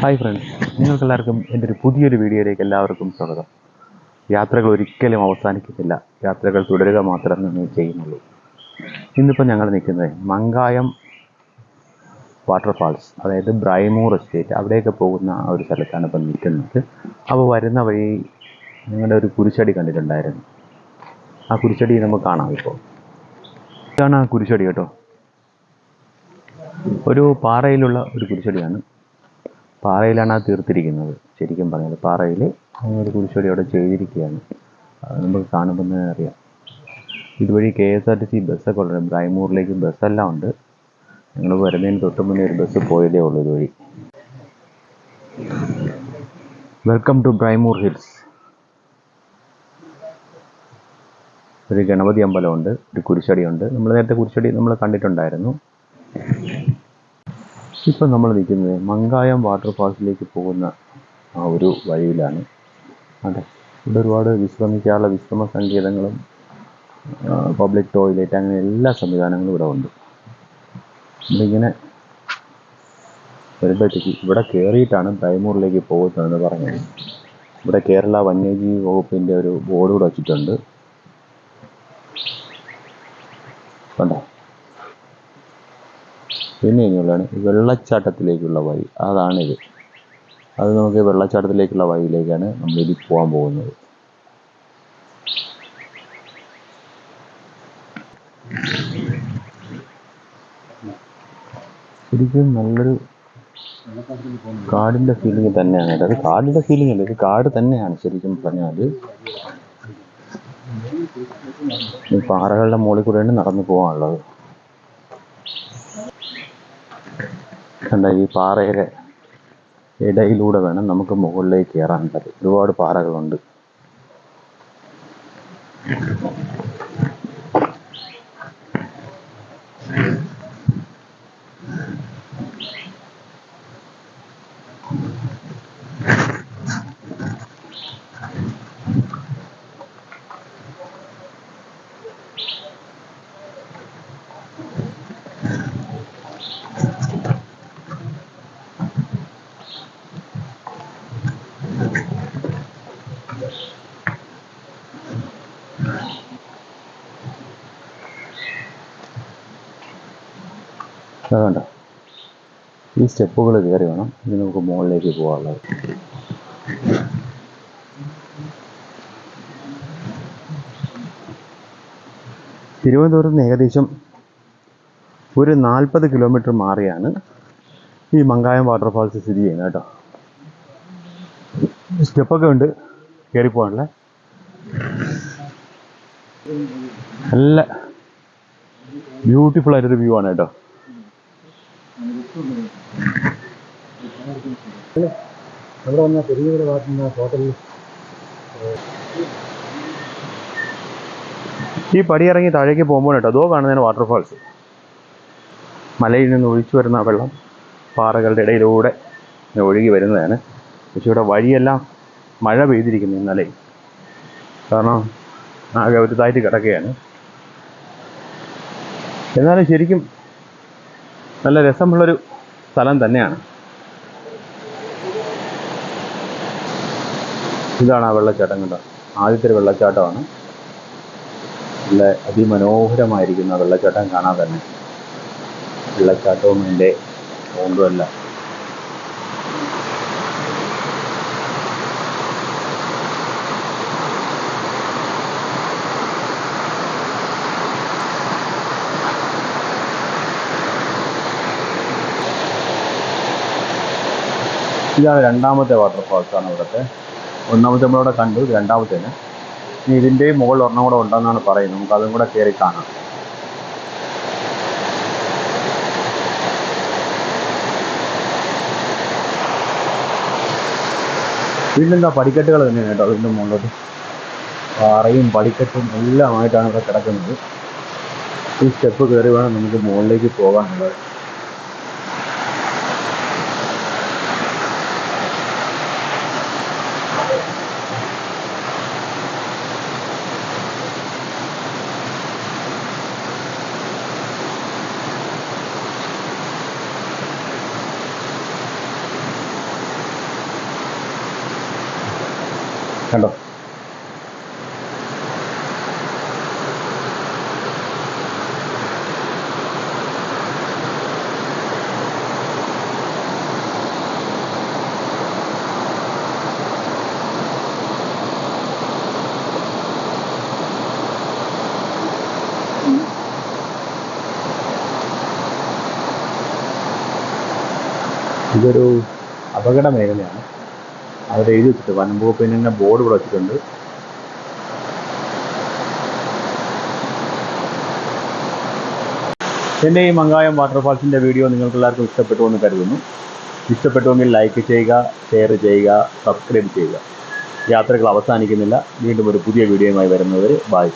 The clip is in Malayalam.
ഹായ് ഫ്രണ്ട്സ് നിങ്ങൾക്കെല്ലാവർക്കും എന്റെ ഒരു പുതിയൊരു വീഡിയോയിലേക്ക് എല്ലാവർക്കും സ്വാഗതം. യാത്രകൾ ഒരിക്കലും അവസാനിക്കുന്നില്ല യാത്രകൾ തുടരുക മാത്രമേ നിങ്ങൾ ചെയ്യുന്നുള്ളൂ. ഇന്നിപ്പോൾ ഞങ്ങൾ നിൽക്കുന്നത് മങ്കായം വാട്ടർഫാൾസ് അതായത് ബ്രൈമൂർ എസ്റ്റേറ്റ് അവിടെയൊക്കെ പോകുന്ന ഒരു സ്ഥലത്താണ് ഇപ്പം നിൽക്കുന്നത്. അപ്പോൾ വരുന്ന വഴി നിങ്ങളുടെ ഒരു കുരിശടി കണ്ടിട്ടുണ്ടായിരുന്നു. ആ കുരിശടി നമുക്ക് കാണാം ഇപ്പോൾ. ഇതാണ് ആ കുരിശടി കേട്ടോ. ഒരു പാറയിലുള്ള ഒരു കുരിശടിയാണ്. പാറയിലാണ് അത് തീർത്തിരിക്കുന്നത്. ശരിക്കും പറഞ്ഞാൽ പാറയിൽ ഒരു കുരിശടി അവിടെ ചെയ്തിരിക്കുകയാണ്. അത് നമുക്ക് കാണുമ്പോൾ തന്നെ അറിയാം. ഇതുവഴി K S R T C ബസ്സൊക്കെ ഉള്ളത് ബ്രൈമൂറിലേക്ക് ബസ്സെല്ലാം ഉണ്ട്. ഞങ്ങൾ വരുന്നതിന് തൊട്ട് മുന്നേ ഒരു ബസ് പോയതേ ഉള്ളൂ ഇതുവഴി. വെൽക്കം ടു ബ്രൈമൂർ ഹിൽസ് ഒരു ഗണപതി അമ്പലമുണ്ട് ഒരു കുരിശടിയുണ്ട് നമ്മൾ നേരത്തെ കുരിശടി നമ്മൾ കണ്ടിട്ടുണ്ടായിരുന്നു. ഇപ്പം നമ്മൾ നിൽക്കുന്നത് മങ്കായം വാട്ടർഫാൾസിലേക്ക് പോകുന്ന ആ ഒരു വഴിയിലാണ്. അതെ. ഇവിടെ ഒരുപാട് വിശ്രമിക്കാനുള്ള വിശ്രമ സങ്കേതങ്ങളും പബ്ലിക് ടോയ്ലറ്റ് അങ്ങനെ എല്ലാ സംവിധാനങ്ങളും ഇവിടെ ഉണ്ട്. നമ്മളിങ്ങനെ വരുമ്പോഴത്തേക്ക് ഇവിടെ കയറിയിട്ടാണ് ബൈമൂറിലേക്ക് പോകുന്നതെന്ന് പറഞ്ഞത്. ഇവിടെ കേരള വന്യജീവി വകുപ്പിന്റെ ഒരു ബോർഡ് കൂടെ വച്ചിട്ടുണ്ട്. കണ്ടോ? പിന്നെ ഇനിയുള്ളതാണ് വെള്ളച്ചാട്ടത്തിലേക്കുള്ള വഴി. അതാണിത്. അത് നമുക്ക് വെള്ളച്ചാട്ടത്തിലേക്കുള്ള വഴിയിലേക്കാണ് നമ്മൾ ഇനി പോകാൻ പോകുന്നത്. ശരിക്കും നല്ലൊരു കാടിന്റെ ഫീലിംഗ് തന്നെയാണ്. അത് കാടിന്റെ ഫീലിംഗ് അല്ല ഇത് കാട് തന്നെയാണ് ശരിക്കും പറഞ്ഞാൽ പാറകളുടെ മുകളിൽ കൂടെയാണ് നടന്നു പോകാനുള്ളത്. കണ്ട ഈ പാറയുടെ ഇടയിലൂടെ വേണം നമുക്ക് മുകളിലേക്ക് കയറാനുള്ളത് ഒരുപാട് പാറകളുണ്ട്. അതുകൊണ്ട് ഈ സ്റ്റെപ്പുകൾ കയറി വേണം ഇനി നമുക്ക് മുകളിലേക്ക് പോകാനുള്ളത്. തിരുവനന്തപുരത്ത് നിന്ന് ഏകദേശം ഒരു നാൽപ്പത് കിലോമീറ്റർ മാറിയാണ് ഈ മങ്കായം വാട്ടർഫാൾസ് സ്ഥിതി ചെയ്യുന്നത് കേട്ടോ. സ്റ്റെപ്പൊക്കെ ഉണ്ട് കയറിപ്പോകാനുള്ള നല്ല ബ്യൂട്ടിഫുൾ ആയിട്ടൊരു വ്യൂ ആണ് കേട്ടോ. അവിടെ വന്ന പെരിയൂർ ഭാഗത്തുനിന്ന് ഹോട്ടലിൽ ഈ പടിയിറങ്ങി താഴേക്ക് പോകുമ്പോൾ കേട്ടോ അതോ കാണുന്നതിന് വാട്ടർഫാൾസ് മലയിൽ നിന്ന് ഒഴിച്ചു വരുന്ന വെള്ളം പാറകളുടെ ഇടയിലൂടെ ഒഴുകി വരുന്നതാണ്. പക്ഷെ ഇവിടെ വഴിയെല്ലാം മഴ പെയ്തിരിക്കുന്നു ഇന്നലെ. കാരണം ആകെ ഒരു താഴ്ത്തി കിടക്കുകയാണ്. എന്നാലും ശരിക്കും നല്ല രസമുള്ളൊരു സ്ഥലം തന്നെയാണ്. ഇതാണ് ആ വെള്ളച്ചാട്ടം കണ്ടോ? ആദ്യത്തെ വെള്ളച്ചാട്ടമാണ്. നല്ല അതിമനോഹരമായിരിക്കുന്ന വെള്ളച്ചാട്ടം കാണാൻ തന്നെ. വെള്ളച്ചാട്ടവും അതിന്റെ സൗണ്ടുമല്ല ഇതാണ് രണ്ടാമത്തെ വാട്ടർഫോൾസ് ആണ് ഇവിടുത്തെ. ഒന്നാമത്തെ നമ്മളിവിടെ കണ്ടു രണ്ടാമത്തേന്. ഇനി ഇതിന്റെയും മുകളിൽ ഒരെണ്ണം കൂടെ ഉണ്ടെന്നാണ് പറയുന്നത്. നമുക്ക് അതും കൂടെ കയറി കാണാം. വീണ്ടെന്താ പടിക്കെട്ടുകൾ തന്നെയാണ് കേട്ടോ അതിന്റെ മുകളിലോട്ട്. പാറയും പടിക്കെട്ടും എല്ലാമായിട്ടാണ് ഇവിടെ കിടക്കുന്നത്. ഈ സ്റ്റെപ്പ് കയറി വേണം നമുക്ക് മുകളിലേക്ക് പോകാനുള്ളത്. കണ്ടോ? ഇതൊരു അപകട മേഖലയാണ്. അവർ എഴുതി വെച്ചിട്ട് വനം വകുപ്പിന് തന്നെ ബോർഡ് ഇവിടെ വെച്ചിട്ടുണ്ട്. എന്റെ ഈ മങ്കായം വാട്ടർഫാൾസിന്റെ വീഡിയോ നിങ്ങൾക്ക് എല്ലാവർക്കും ഇഷ്ടപ്പെട്ടു എന്ന് കരുതുന്നു. ഇഷ്ടപ്പെട്ടുവെങ്കിൽ ലൈക്ക് ചെയ്യുക ഷെയർ ചെയ്യുക സബ്സ്ക്രൈബ് ചെയ്യുക. യാത്രകൾ അവസാനിക്കുന്നില്ല. വീണ്ടും ഒരു പുതിയ വീഡിയോയുമായി വരുന്നവർ ബായ്